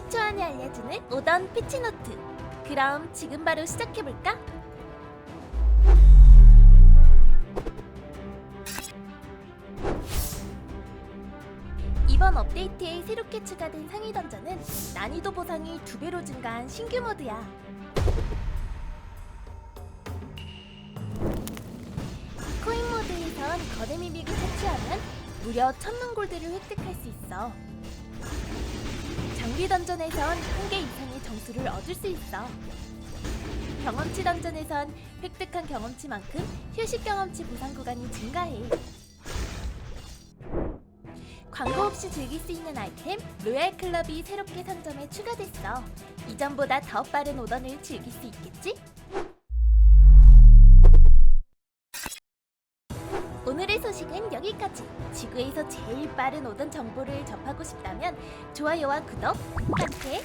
10초 안에 알려주는 오던 피치노트. 그럼 지금 바로 시작해볼까? 이번 업데이트에 새롭게 추가된 상위 던전은 난이도 보상이 두 배로 증가한 신규 모드야. 코인 모드에선 미믹을 채취하면 무려 천만 골드를 획득할 수 있어. 장비 던전에선 한 개 이상의 점수를 얻을 수 있어. 경험치 던전에선 획득한 경험치만큼 휴식 경험치 보상 구간이 증가해. 광고 없이 즐길 수 있는 아이템 로얄 클럽이 새롭게 상점에 추가됐어. 이전보다 더 빠른 오던을 즐길 수 있겠지? 오늘의 소식은 여기까지. 지구에서 제일 빠른 오던 정보를 접하고 싶다면 좋아요와 구독, 꼭 한테